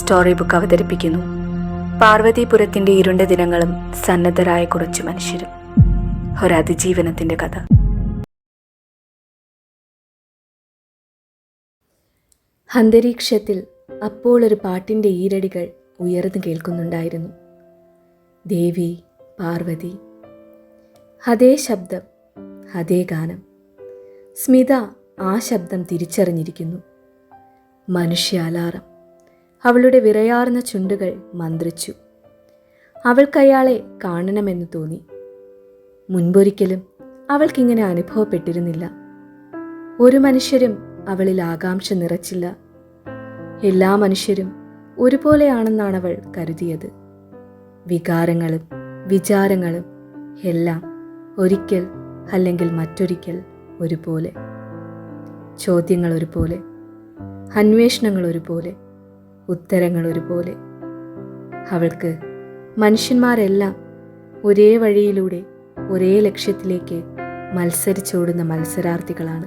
Story book അവതരിപ്പിക്കുന്നു. പാർവതീപുരത്തിന്റെ ഇരുണ്ട ദിനങ്ങളും സന്നദ്ധരായ കുറച്ച് മനുഷ്യരും. ഒരതിജീവനത്തിന്റെ കഥ. അന്തരീക്ഷത്തിൽ അപ്പോൾ ഒരു പാട്ടിന്റെ ഈരടികൾ ഉയർന്നു കേൾക്കുന്നുണ്ടായിരുന്നു. ദേവി പാർവതി. അതേ ശബ്ദം അതേ ഗാനം. സ്മിത ആ ശബ്ദം തിരിച്ചറിഞ്ഞിരിക്കുന്നു. മനുഷ്യ അലാറം. അവളുടെ വിറയാർന്ന ചുണ്ടുകൾ മന്ത്രിച്ചു. അവൾക്കയാളെ കാണണമെന്ന് തോന്നി. മുൻപൊരിക്കലും അവൾക്കിങ്ങനെ അനുഭവപ്പെട്ടിരുന്നില്ല. ഒരു മനുഷ്യരും അവളിൽ ആകാംക്ഷ നിറച്ചില്ല. എല്ലാ മനുഷ്യരും ഒരുപോലെയാണെന്നാണ് അവൾ കരുതിയത്. വികാരങ്ങളും വിചാരങ്ങളും എല്ലാം ഒരിക്കൽ അല്ലെങ്കിൽ മറ്റൊരിക്കൽ ഒരുപോലെ. ചോദ്യങ്ങൾ ഒരുപോലെ. അന്വേഷണങ്ങൾ ഒരുപോലെ. ഉത്തരങ്ങൾ ഒരുപോലെ അവൾക്ക് മനുഷ്യന്മാരെല്ലാം ഒരേ വഴിയിലൂടെ ഒരേ ലക്ഷ്യത്തിലേക്ക് മത്സരിച്ചോടുന്ന മത്സരാർത്ഥികളാണ്.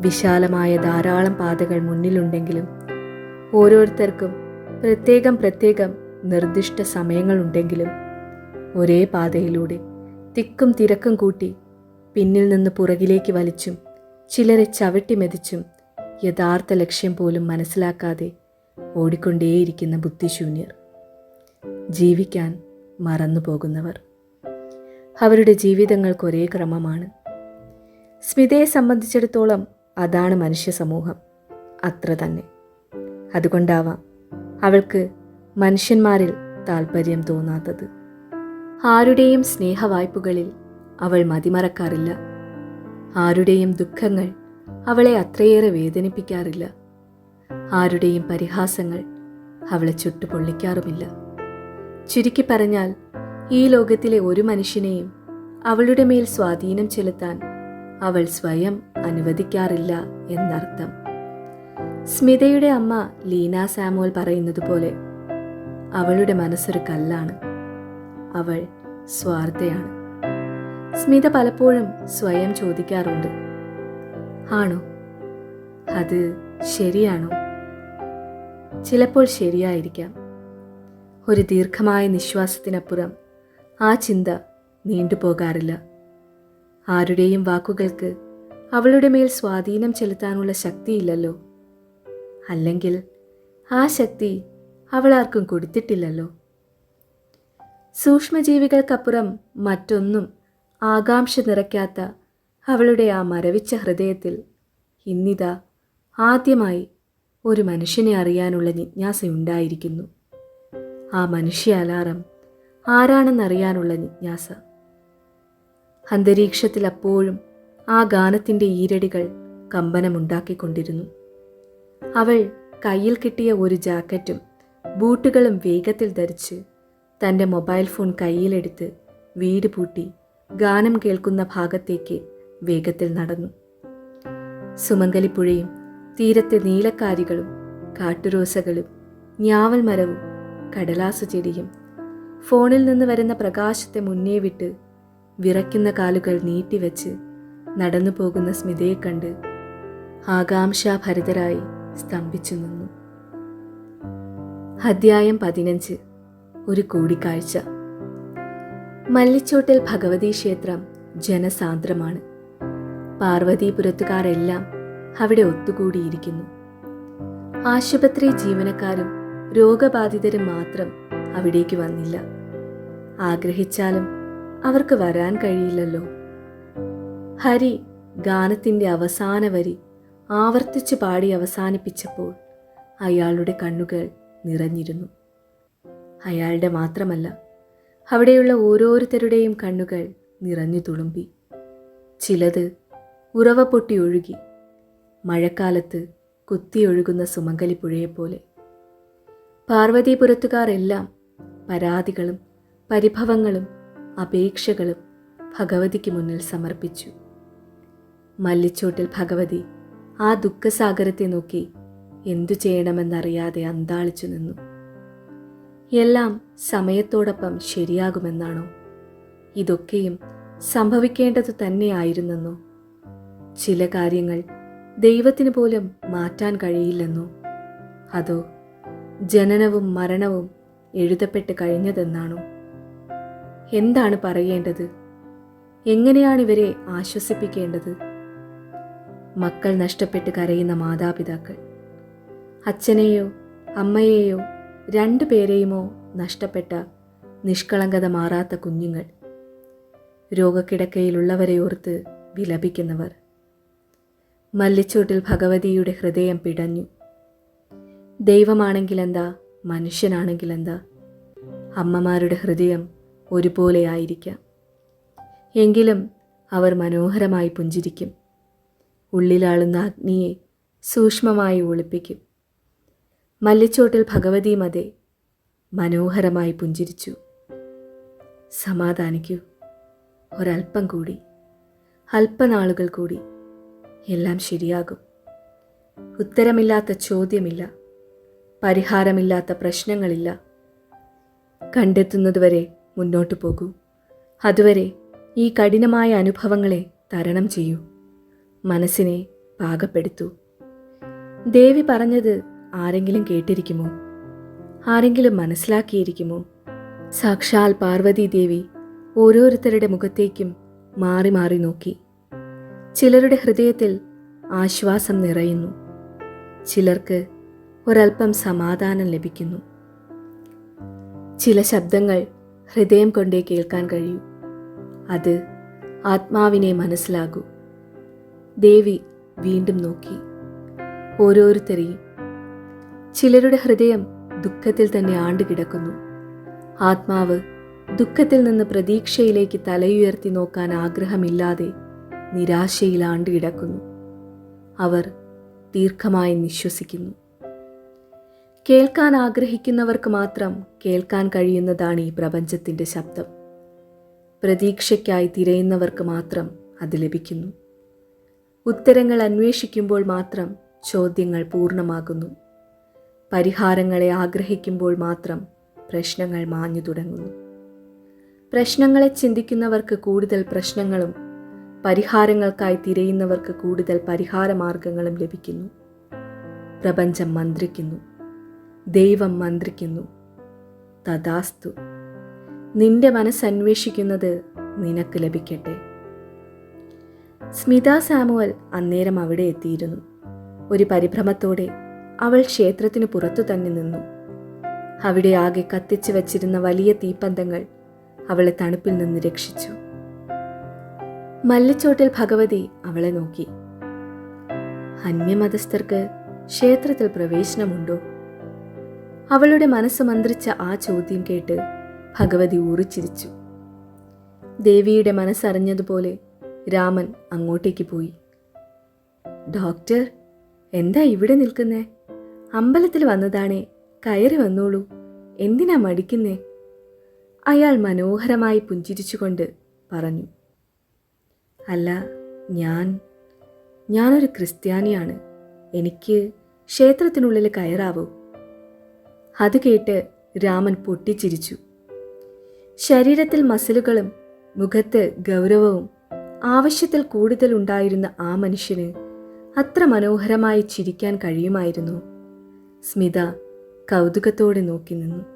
വിശാലമായ ധാരാളം പാതകൾ മുന്നിലുണ്ടെങ്കിലും ഓരോരുത്തർക്കും പ്രത്യേകം പ്രത്യേകം നിർദ്ദിഷ്ട സമയങ്ങളുണ്ടെങ്കിലും ഒരേ പാതയിലൂടെ തിക്കും തിരക്കും കൂട്ടി പിന്നിൽ നിന്ന് പുറകിലേക്ക് വലിച്ചും ചിലരെ ചവിട്ടി മെതിച്ചും യഥാർത്ഥ ലക്ഷ്യം പോലും മനസ്സിലാക്കാതെ ഓടിക്കൊണ്ടേയിരിക്കുന്ന ബുദ്ധിശൂന്യർ ജീവിക്കാൻ മറന്നു പോകുന്നവർ. അവരുടെ ജീവിതങ്ങൾക്ക് ഒരേ ക്രമമാണ്. സ്മിതയെ സംബന്ധിച്ചിടത്തോളം അതാണ് മനുഷ്യ സമൂഹം. അത്ര തന്നെ. അതുകൊണ്ടാവാം അവൾക്ക് മനുഷ്യന്മാരിൽ താല്പര്യം തോന്നാത്തത്. ആരുടെയും സ്നേഹവായ്പകളിൽ അവൾ മതിമറക്കാറില്ല. ആരുടെയും ദുഃഖങ്ങൾ അവളെ അത്രയേറെ വേദനിപ്പിക്കാറില്ല. ആരുടെയും പരിഹാസങ്ങൾ അവളെ ചുട്ടുപൊള്ളിക്കാറുമില്ല. ചുരുക്കി പറഞ്ഞാൽ ഈ ലോകത്തിലെ ഒരു മനുഷ്യനെയും അവളുടെ മേൽ സ്വാധീനം ചെലുത്താൻ അവൾ സ്വയം അനുവദിക്കാറില്ല എന്നർത്ഥം. സ്മിതയുടെ അമ്മ ലീന സാമുവൽ പറയുന്നത് പോലെ അവളുടെ മനസ്സൊരു കല്ലാണ്. അവൾ സ്വാർത്ഥയാണ്. സ്മിത പലപ്പോഴും സ്വയം ചോദിക്കാറുണ്ട് ആണോ? അത് ശരിയാണോ? ചിലപ്പോൾ ശരിയായിരിക്കാം. ഒരു ദീർഘമായ നിശ്വാസത്തിനപ്പുറം ആ ചിന്ത നീണ്ടുപോകാറില്ല. ആരുടെയും വാക്കുകൾക്ക് അവളുടെ മേൽ സ്വാധീനം ചെലുത്താനുള്ള ശക്തിയില്ലല്ലോ. അല്ലെങ്കിൽ ആ ശക്തി അവളാർക്കും കൊടുത്തിട്ടില്ലല്ലോ. സൂക്ഷ്മജീവികൾക്കപ്പുറം മറ്റൊന്നും ആകാംക്ഷ നിറയ്ക്കാത്ത അവളുടെ ആ മരവിച്ച ഹൃദയത്തിൽ ഇന്നിതാ ആദ്യമായി ഒരു മനുഷ്യനെ അറിയാനുള്ള ജിജ്ഞാസയുണ്ടായിരിക്കുന്നു. ആ മനുഷ്യ അലാറം ആരാണെന്നറിയാനുള്ള ജിജ്ഞാസ. അന്തരീക്ഷത്തിൽ അപ്പോഴും ആ ഗാനത്തിന്റെ ഈരടികൾ കമ്പനമുണ്ടാക്കിക്കൊണ്ടിരുന്നു. അവൾ കയ്യിൽ കിട്ടിയ ഒരു ജാക്കറ്റും ബൂട്ടുകളും വേഗത്തിൽ ധരിച്ച് തന്റെ മൊബൈൽ ഫോൺ കയ്യിലെടുത്ത് വീട് പൂട്ടി ഗാനം കേൾക്കുന്ന ഭാഗത്തേക്ക് വേഗത്തിൽ നടന്നു. സുമംഗലിപ്പുഴയും തീരത്തെ നീലക്കാരികളും കാട്ടുരോസകളും ഞാവൽ മരവും കടലാസു ചെടിയും ഫോണിൽ നിന്ന് വരുന്ന പ്രകാശത്തെ മുന്നേ വിട്ട് വിറയ്ക്കുന്ന കാലുകൾ നീട്ടിവെച്ച് നടന്നു പോകുന്ന സ്മിതയെ കണ്ട് ആകാംക്ഷാഭരിതരായി സ്തംഭിച്ചു നിന്നു. അധ്യായം പതിനഞ്ച്. ഒരു കൂടിക്കാഴ്ച. മല്ലിച്ചോട്ടിൽ ഭഗവതി ക്ഷേത്രം ജനസാന്ദ്രമാണ്. പാർവതീപുരത്തുകാരെല്ലാം അവിടെ ഒത്തുകൂടിയിരിക്കുന്നു. ആശുപത്രി ജീവനക്കാരും രോഗബാധിതരും മാത്രം അവിടേക്ക് വന്നില്ല. ആഗ്രഹിച്ചാലും അവർക്ക് വരാൻ കഴിയില്ലല്ലോ. ഹരി ഗാനത്തിന്റെ അവസാന വരി ആവർത്തിച്ചു പാടി അവസാനിപ്പിച്ചപ്പോൾ അയാളുടെ കണ്ണുകൾ നിറഞ്ഞിരുന്നു. അയാളുടെ മാത്രമല്ല അവിടെയുള്ള ഓരോരുത്തരുടെയും കണ്ണുകൾ നിറഞ്ഞു തുളുമ്പി. ചിലത് ഉറവ പൊട്ടി ഒഴുകി മഴക്കാലത്ത് കുത്തിയൊഴുകുന്ന സുമംഗലിപ്പുഴയെപ്പോലെ. പാർവതീപുരത്തുകാരെല്ലാം പരാതികളും പരിഭവങ്ങളും അപേക്ഷകളും ഭഗവതിക്ക് മുന്നിൽ സമർപ്പിച്ചു. മല്ലിച്ചോട്ടിൽ ഭഗവതി ആ ദുഃഖസാഗരത്തെ നോക്കി എന്തു ചെയ്യണമെന്നറിയാതെ അന്താളിച്ചു നിന്നു. എല്ലാം സമയത്തോടൊപ്പം ശരിയാകുമെന്നാണോ? ഇതൊക്കെയും സംഭവിക്കേണ്ടതു തന്നെയായിരുന്നെന്നോ? ചില കാര്യങ്ങൾ ദൈവത്തിന് പോലും മാറ്റാൻ കഴിയില്ലെന്നോ. അതോ ജനനവും മരണവും എഴുതപ്പെട്ട് കഴിഞ്ഞതെന്നാണോ? എന്താണ് പറയേണ്ടത്? എങ്ങനെയാണ് ഇവരെ ആശ്വസിപ്പിക്കേണ്ടത്? മക്കൾ നഷ്ടപ്പെട്ട് കരയുന്ന മാതാപിതാക്കൾ അച്ഛനെയോ അമ്മയെയോ രണ്ടു പേരെയുമോ നഷ്ടപ്പെട്ട നിഷ്കളങ്കത മാറാത്ത കുഞ്ഞുങ്ങൾ രോഗക്കിടക്കയിലുള്ളവരെ ഓർത്ത് വിലപിക്കുന്നവർ. മല്ലിച്ചോട്ടിൽ ഭഗവതിയുടെ ഹൃദയം പിടഞ്ഞു. ദൈവമാണെങ്കിലെന്താ? മനുഷ്യനാണെങ്കിലെന്താ? അമ്മമാരുടെ ഹൃദയം ഒരുപോലെ ആയിരിക്കാം എങ്കിലും അവർ മനോഹരമായി പുഞ്ചിരിക്കും. ഉള്ളിലാളുന്ന അഗ്നിയെ സൂക്ഷ്മമായി ഒളിപ്പിക്കും. മല്ലിച്ചോട്ടിൽ ഭഗവതി അതെ മനോഹരമായി പുഞ്ചിരിച്ചു. സമാധാനിക്കൂ. ഒരൽപ്പം കൂടി. അല്പനാളുകൾ കൂടി. എല്ലാം ശരിയാകും. ഉത്തരമില്ലാത്ത ചോദ്യമില്ല. പരിഹാരമില്ലാത്ത പ്രശ്നങ്ങളില്ല. കണ്ടെത്തുന്നതുവരെ മുന്നോട്ടു പോകൂ. അതുവരെ ഈ കഠിനമായ അനുഭവങ്ങളെ തരണം ചെയ്യൂ. മനസ്സിനെ പാകപ്പെടുത്തൂ. ദേവി പറഞ്ഞത് ആരെങ്കിലും കേട്ടിരിക്കുമോ? ആരെങ്കിലും മനസ്സിലാക്കിയിരിക്കുമോ? സാക്ഷാൽ പാർവതി ദേവി ഓരോരുത്തരുടെ മുഖത്തേക്കും മാറി മാറി നോക്കി. ചിലരുടെ ഹൃദയത്തിൽ ആശ്വാസം നിറയുന്നു. ചിലർക്ക് ഒരൽപ്പം സമാധാനം ലഭിക്കുന്നു. ചില ശബ്ദങ്ങൾ ഹൃദയം കൊണ്ടേ കേൾക്കാൻ കഴിയൂ. അത് ആത്മാവിനെ മനസ്സിലാകൂ ദേവി വീണ്ടും നോക്കി. ഓരോരുത്തരെയും ചിലരുടെ ഹൃദയം ദുഃഖത്തിൽ തന്നെ ആണ്ടുകിടക്കുന്നു. ആത്മാവ് ദുഃഖത്തിൽ നിന്ന് പ്രതീക്ഷയിലേക്ക് തലയുയർത്തി നോക്കാൻ ആഗ്രഹമില്ലാതെ നിരാശയിൽ കിടക്കുന്നു. അവർ ദീർഘമായി നിശ്വസിക്കുന്നു. കേൾക്കാൻ ആഗ്രഹിക്കുന്നവർക്ക് മാത്രം കേൾക്കാൻ കഴിയുന്നതാണ് ഈ പ്രപഞ്ചത്തിന്റെ ശബ്ദം. പ്രതീക്ഷയ്ക്കായി തിരയുന്നവർക്ക് മാത്രം അത് ലഭിക്കുന്നു. ഉത്തരങ്ങൾ അന്വേഷിക്കുമ്പോൾ മാത്രം ചോദ്യങ്ങൾ പൂർണമാകുന്നു. പരിഹാരങ്ങളെ ആഗ്രഹിക്കുമ്പോൾ മാത്രം പ്രശ്നങ്ങൾ മാഞ്ഞു തുടങ്ങുന്നു. പ്രശ്നങ്ങളെ ചിന്തിക്കുന്നവർക്ക് കൂടുതൽ പ്രശ്നങ്ങളും പരിഹാരങ്ങൾക്കായി തിരയുന്നവർക്ക് കൂടുതൽ പരിഹാര മാർഗങ്ങളും ലഭിക്കുന്നു. പ്രപഞ്ചം മന്ത്രിക്കുന്നു. ദൈവം മന്ത്രിക്കുന്നു. തഥാസ്തു. നിന്റെ മനസ്സന്വേഷിക്കുന്നത് നിനക്ക് ലഭിക്കട്ടെ. സ്മിത സാമുവൽ അന്നേരം അവിടെ എത്തിയിരുന്നു. ഒരു പരിഭ്രമത്തോടെ അവൾ ക്ഷേത്രത്തിന് പുറത്തു തന്നെ നിന്നു. അവിടെ ആകെ കത്തിച്ചു വച്ചിരുന്ന വലിയ തീപ്പന്തങ്ങൾ അവളെ തണുപ്പിൽ നിന്ന് രക്ഷിച്ചു. മല്ലിച്ചോട്ടിൽ ഭഗവതി അവളെ നോക്കി. അന്യമതസ്ഥർക്ക് ക്ഷേത്രത്തിൽ പ്രവേശനമുണ്ടോ? അവളുടെ മനസ്സ് മന്ത്രിച്ച ആ ചോദ്യം കേട്ട് ഭഗവതി ഊറിച്ചിരിച്ചു. ദേവിയുടെ മനസ്സറിഞ്ഞതുപോലെ രാമൻ അങ്ങോട്ടേക്ക് പോയി. ഡോക്ടർ എന്താ ഇവിടെ നിൽക്കുന്നേ? അമ്പലത്തിൽ വന്നതാണേ കയറി വന്നോളൂ. എന്തിനാ മടിക്കുന്നേ? അയാൾ മനോഹരമായി പുഞ്ചിരിച്ചുകൊണ്ട് പറഞ്ഞു. അല്ല ഞാൻ ഞാനൊരു ക്രിസ്ത്യാനിയാണ്. എനിക്ക് ക്ഷേത്രത്തിനുള്ളിൽ കയറാവൂ. അത് കേട്ട് രാമൻ പൊട്ടിച്ചിരിച്ചു. ശരീരത്തിൽ മസിലുകളും മുഖത്ത് ഗൗരവവും ആവശ്യത്തിൽ കൂടുതൽ ഉണ്ടായിരുന്ന ആ മനുഷ്യന് അത്ര മനോഹരമായി ചിരിക്കാൻ കഴിയുമായിരുന്നു. സ്മിത കൗതുകത്തോടെ നോക്കി നിന്നു.